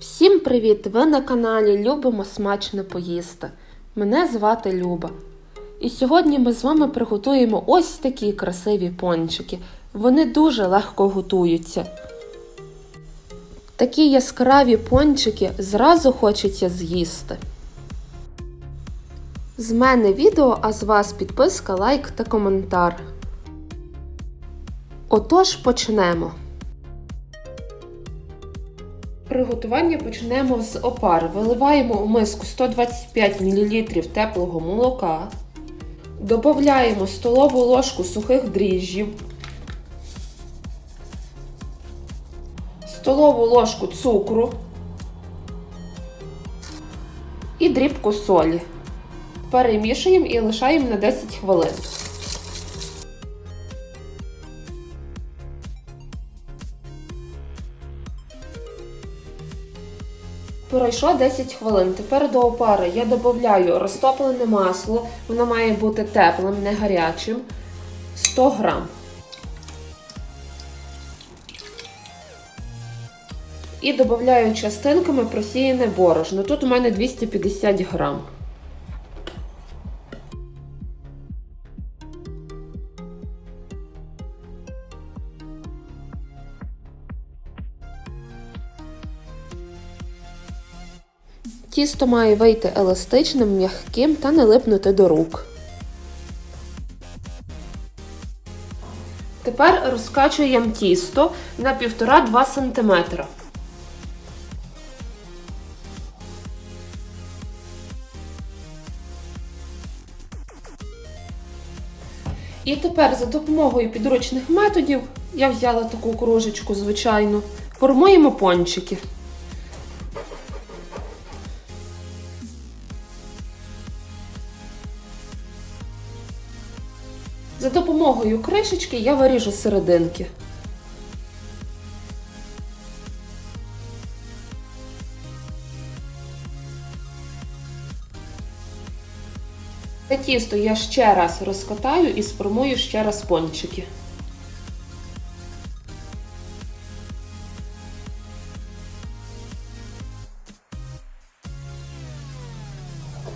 Всім привіт! Ви на каналі Любимо смачно поїсти. Мене звати Люба. І сьогодні ми з вами приготуємо ось такі красиві пончики. Вони дуже легко готуються. Такі яскраві пончики зразу хочеться з'їсти. З мене відео, а з вас підписка, лайк та коментар. Отож почнемо. Приготування почнемо з опари. Виливаємо у миску 125 мл теплого молока. Додаємо столову ложку сухих дріжджів, столову ложку цукру і дрібку солі. Перемішуємо і лишаємо на 10 хвилин. Пройшло 10 хвилин. Тепер до опари я додаю розтоплене масло, воно має бути теплим, не гарячим. 100 грам. І додаю частинками просіяне борошно. Тут у мене 250 грам. Тісто має вийти еластичним, м'яким та не липнути до рук. Тепер розкачуємо тісто на 1,5-2 см. І тепер за допомогою підручних методів я взяла таку кружечку звичайну, формуємо пончики. За допомогою кришечки я виріжу серединки. Це тісто я ще раз розкатаю і сформую ще раз пончики.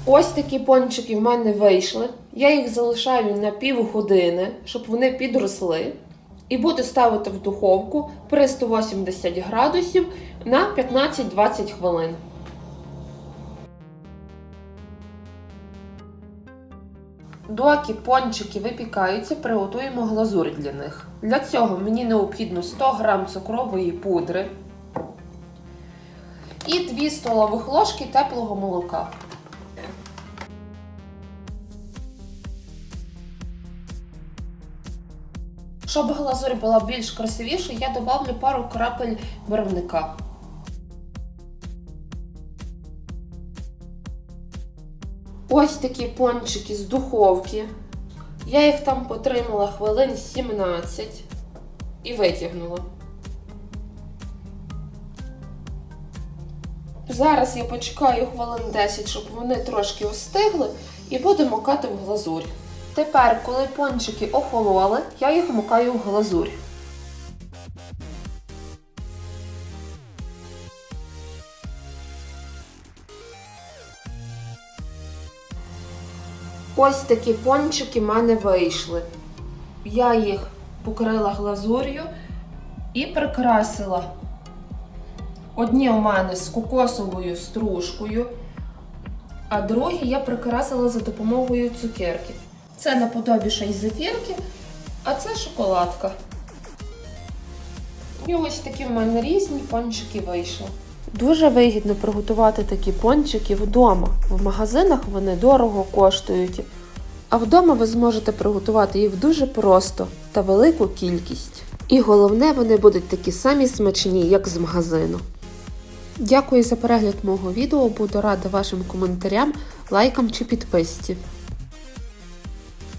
Ось такі пончики в мене вийшли. Я їх залишаю на півгодини, щоб вони підросли. І буду ставити в духовку при 180 градусів на 15-20 хвилин. Доки пончики випікаються, приготуємо глазурь для них. Для цього мені необхідно 100 г цукрової пудри і 2 столових ложки теплого молока. Щоб глазурь була більш красивіша, я додавлю пару крапель барвника. Ось такі пончики з духовки. Я їх там потримала хвилин 17 і витягнула. Зараз я почекаю хвилин 10, щоб вони трошки остигли, і буду макати в глазурь. Тепер, коли пончики охололи, я їх макаю в глазурь. Ось такі пончики в мене вийшли. Я їх покрила глазур'ю і прикрасила. Одні у мене з кокосовою стружкою, а другі я прикрасила за допомогою цукерки. Це наподобі ще й зефірки, а це шоколадка. І ось такі в мене різні пончики вийшли. Дуже вигідно приготувати такі пончики вдома. В магазинах вони дорого коштують. А вдома ви зможете приготувати їх дуже просто та велику кількість. І головне, вони будуть такі самі смачні, як з магазину. Дякую за перегляд мого відео, буду рада вашим коментарям, лайкам чи підписці.